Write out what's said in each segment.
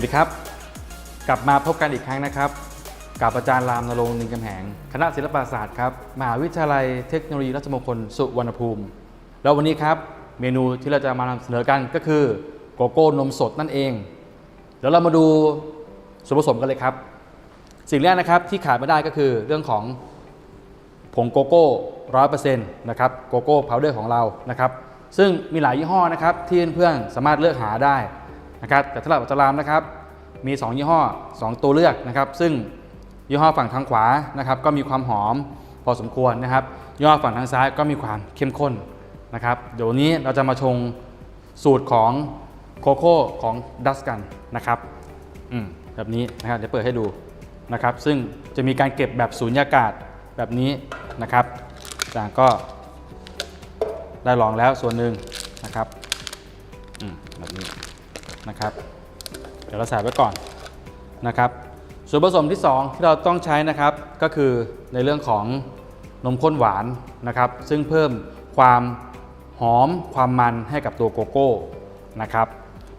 สวัสดีครับ กลับมาพบกันอีกครั้งนะครับ กับอาจารย์รามนรงค์นินกำแหง คณะศิลปศาสตร์ครับมหาวิทยาลัยเทคโนโลยีราชมงคลสุวรรณภูมิ แล้ววันนี้ครับเมนูที่เราจะมานำเสนอกันก็คือโกโก้นมสดนั่นเองเดี๋ยวเรามาดูส่วนผสมกันเลยครับ สิ่งแรกนะครับที่ขาดไม่ได้ก็คือเรื่องของผงโกโก้ร้อยเปอร์เซ็นต์นะครับโกโก้พาวเดอร์ของเรานะครับซึ่งมีหลายยี่ห้อนะครับที่เพื่อนๆสามารถเลือกหาได้ นะครับแต่สำหรับอัจรามนะครับมี 2 ยี่ห้อ 2 ตัวเลือกนะครับ ซึ่งยี่ห้อฝั่งทางขวานะครับ ก็มีความหอมพอสมควรนะครับยี่ห้อฝั่งทางซ้ายก็มีความเข้มข้นนะครับ เดี๋ยวนี้เราจะมาชงสูตรของโกโก้ของดัสกันนะครับอืมแบบนี้นะครับเดี๋ยวเปิดให้ดูนะครับ ซึ่งจะมีการเก็บแบบสูญญากาศแบบนี้นะครับจารย์ก็ได้ลองแล้วส่วนหนึ่งนะครับอืมแบบนี้ นะครับ เดี๋ยวเราใส่ไว้ก่อนนะครับ ส่วนผสมที่ 2 ที่เราต้องใช้นะครับก็คือในเรื่องของนมข้นหวานนะครับ ซึ่งเพิ่มความหอมความมันให้กับตัวโกโก้นะครับ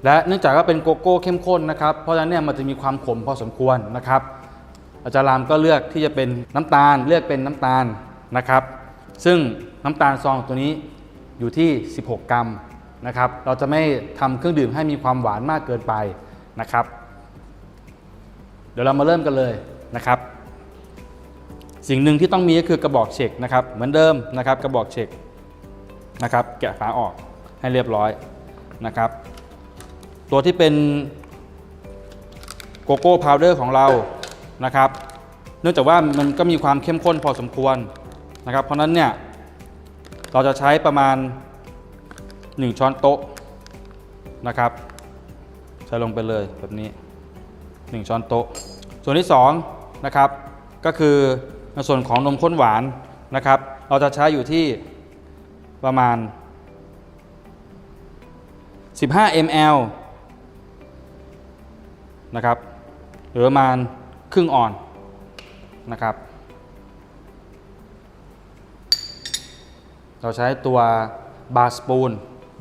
และเนื่องจากว่าเป็นโกโก้เข้มข้นนะครับ เพราะฉะนั้นเนี่ยมันจะมีความขมพอสมควรนะครับ อาจารย์รามก็เลือกที่จะเป็นน้ำตาลเลือกเป็นน้ำตาลนะครับ ซึ่งน้ำตาลซองตัวนี้อยู่ที่ 16 กรัม นะครับ เราจะไม่ทำเครื่องดื่มให้มีความหวานมากเกินไปนะครับ เดี๋ยวเรามาเริ่มกันเลยนะครับ สิ่งหนึ่งที่ต้องมีก็คือกระบอกเช็คนะครับ เหมือนเดิมนะครับ กระบอกเช็คนะครับ แกะฝาออกให้เรียบร้อยนะครับ ตัวที่เป็นโกโก้พาวเดอร์ของเรานะครับ เนื่องจากว่ามันก็มีความเข้มข้นพอสมควรนะครับ เพราะนั้นเนี่ยเราจะใช้ประมาณ 1 ช้อนโต๊ะนะครับ ใส่ลงไปเลยแบบนี้ 1 ช้อนโต๊ะ ส่วนที่2นะครับก็คือในส่วนของนมข้นหวานนะครับ เราจะใช้อยู่ที่ประมาณ 15 ml นะครับหรือประมาณครึ่งออนนะครับ เราใช้ตัวบาสปูน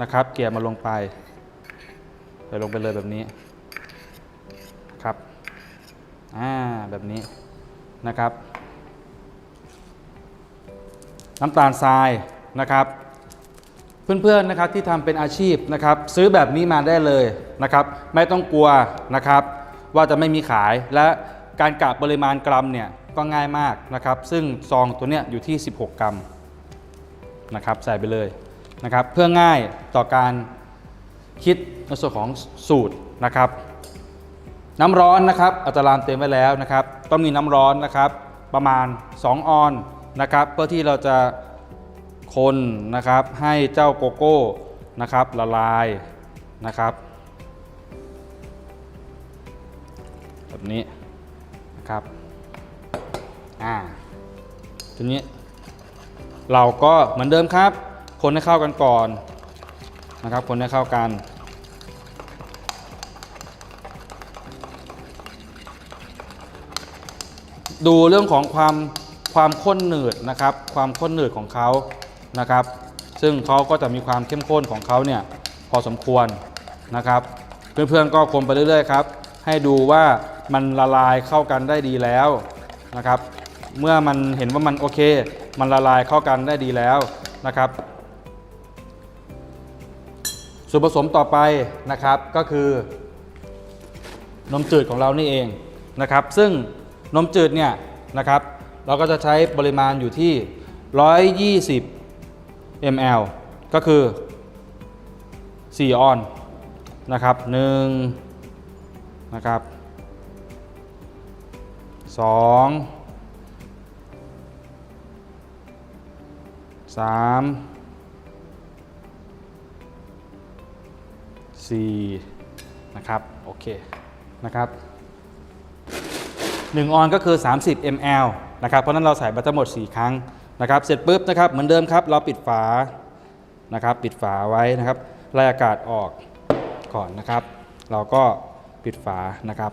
นะครับ เกี่ยมาลงไปใส่ลงไปเลยแบบนี้ครับอ่าแบบนี้นะครับ น้ำตาลทรายนะครับ เพื่อนๆนะครับที่ทำเป็นอาชีพนะครับ ซื้อแบบนี้มาได้เลยนะครับ ไม่ต้องกลัวนะครับ ว่าจะไม่มีขายและการกะปริมาณกรัมเนี่ยก็ง่ายมากนะครับ ซึ่งซองตัวเนี้ยอยู่ที่ 16 กรัมนะครับ ใส่ไปเลย นะครับเพื่อง่ายต่อการคิดในส่วนของสูตรนะครับ น้ำร้อนนะครับอัตรามเต็มไว้แล้วนะครับ ต้องมีน้ำร้อนนะครับประมาณ 2 ออนนะครับ เพื่อที่เราจะคนนะครับให้เจ้าโกโก้นะครับละลายนะครับแบบนี้นะครับอ่าทีนี้เราก็เหมือนเดิมครับ คนให้เข้ากันก่อนนะครับ คนให้เข้ากัน ดูเรื่องของความความข้นหนืดนะครับ ความข้นหนืดของเขานะครับ ซึ่งเขาก็จะมีความเข้มข้นของเขาเนี่ยพอสมควรนะครับ เพื่อนๆก็คนไปเรื่อยๆครับ ให้ดูว่ามันละลายเข้ากันได้ดีแล้วนะครับ เมื่อมันเห็นว่ามันโอเค มันละลายเข้ากันได้ดีแล้วนะครับ ส่วนผสมต่อไปนะครับก็คือนมจืดของเรานี่เองนะครับ ซึ่งนมจืดเนี่ยนะครับ เราก็จะใช้ปริมาณอยู่ที่ 120 ml ก็คือ 4 ออนนะครับ1นะครับ2 3 4นะครับโอเคนะครับ1ออนก็คือ 30 ml นะครับเพราะนั้นเราใส่ไปทั้งหมด 4 ครั้งนะครับเสร็จปุ๊บนะครับเหมือนเดิมครับ เราปิดฝานะครับปิดฝาไว้นะครับไล่อากาศออกก่อนนะครับ เราก็ปิดฝานะครับ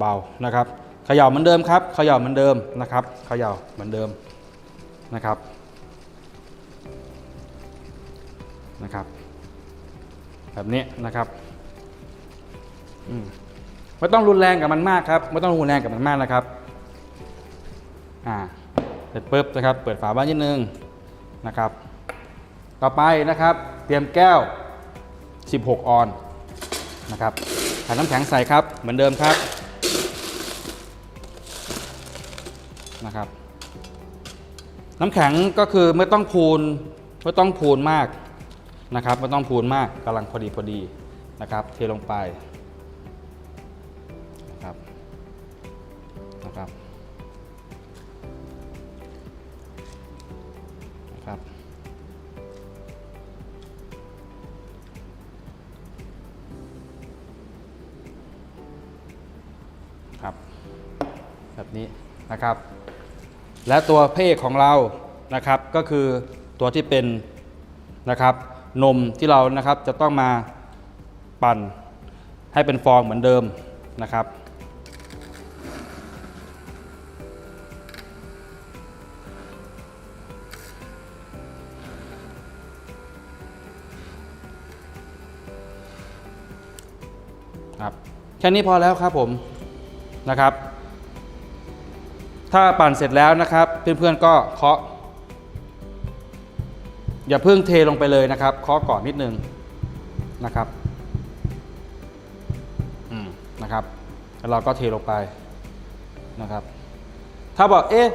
เบาๆนะครับเขย่าเหมือนเดิมครับเขย่าเหมือนเดิมนะครับเขย่าเหมือนเดิมนะครับนะครับ แบบนี้นะครับมไม่ต้องรุนแรงกับมันมากครับไม่ต้องรุนแรงกับมันมากนะครับอ่าเสร็จปุ๊บนะครับเปิดฝาบ้านนิดนึงนะครับ ต่อไปนะครับเตรียมแก้ว 16 ออนนะครับใส่น้ำแข็งใส่ครับเหมือนเดิมครับนะครับ น้ำแข็งก็คือไม่ต้องพูนไม่ต้องพูนมาก นะครับไม่ต้องพูนมากกำลังพอดีพอดีนะครับ เทลงไปนะครับนะครับนะครับครับแบบนี้นะครับ และตัวเพศของเรานะครับก็คือตัวที่เป็นนะครับ นมที่เรานะครับจะต้องมาปั่นให้เป็นฟองเหมือนเดิมนะครับครับแค่นี้พอแล้วครับผมนะครับ ถ้าปั่นเสร็จแล้วนะครับ เพื่อนๆก็เคาะ อย่าเพิ่งเทลงไปเลยนะครับเคาะก่อนนิดนึงนะครับอืมนะครับแล้วเราก็เทลงไปนะครับ ถ้าบอกเอ๊ะ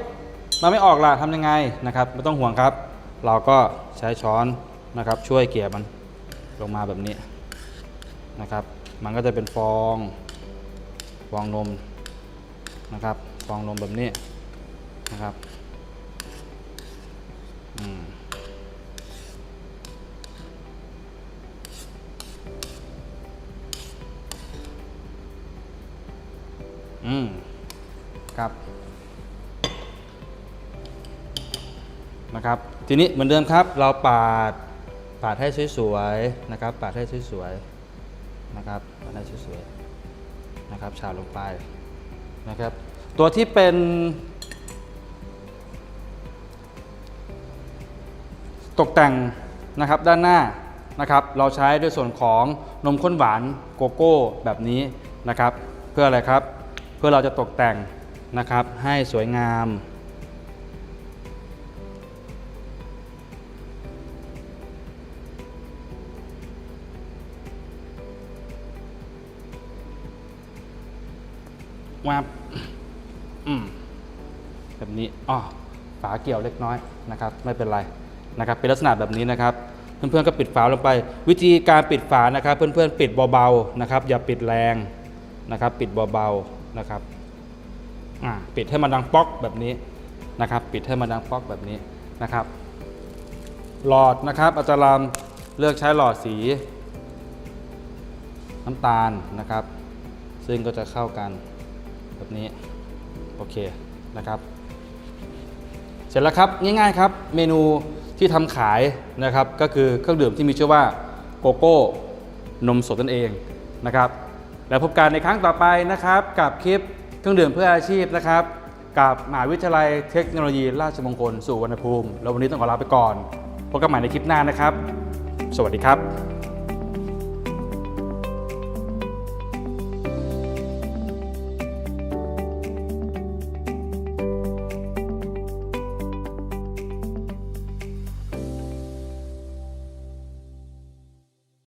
มันไม่ออกล่ะทำยังไงนะครับ ไม่ต้องห่วงครับ เราก็ใช้ช้อนนะครับ ช่วยเกลี่ยมันลงมาแบบนี้นะครับ มันก็จะเป็นฟองฟองนมนะครับ ฟองนมแบบนี้นะครับ นะครับ ทีนี้เหมือนเดิมครับ เราปาดปาดให้สวยๆนะครับ ปาดให้สวยๆนะครับปาดให้สวยๆนะครับ ฉาบลงไปนะครับ ตัวที่เป็นตกแต่งนะครับด้านหน้านะครับ เราใช้ด้วยส่วนของนมข้นหวานโกโก้แบบนี้นะครับ เพื่ออะไรครับ เพื่อเราจะตกแต่งนะครับให้สวยงาม วับอืมแบบนี้อ๋อฝาเกี่ยวเล็กน้อยนะครับ ไม่เป็นไรนะครับ เป็นลักษณะแบบนี้นะครับ เพื่อนๆก็ปิดฝาลงไป วิธีการปิดฝานะครับ เพื่อนๆปิดเบาๆนะครับ อย่าปิดแรงนะครับ ปิดเบาๆนะครับอ่าปิดให้มันดังป๊อกแบบนี้นะครับ ปิดให้มันดังป๊อกแบบนี้นะครับ หลอดนะครับอาจารย์เลือกใช้หลอดสีน้ำตาลนะครับ ซึ่งก็จะเข้ากัน แบบนี้โอเคนะครับ เสร็จแล้วครับง่ายๆครับเมนูที่ทำขายนะครับก็คือเครื่องดื่มที่มีชื่อว่าโกโก้นมสดนั่นเองนะครับ แล้วพบกันในครั้งต่อไปนะครับ กับคลิปเครื่องดื่มเพื่ออาชีพนะครับ กับมหาวิทยาลัยเทคโนโลยีราชมงคลสุวรรณภูมิ แล้ววันนี้ต้องขอลาไปก่อนพบกันใหม่ในคลิปหน้านะครับ สวัสดีครับ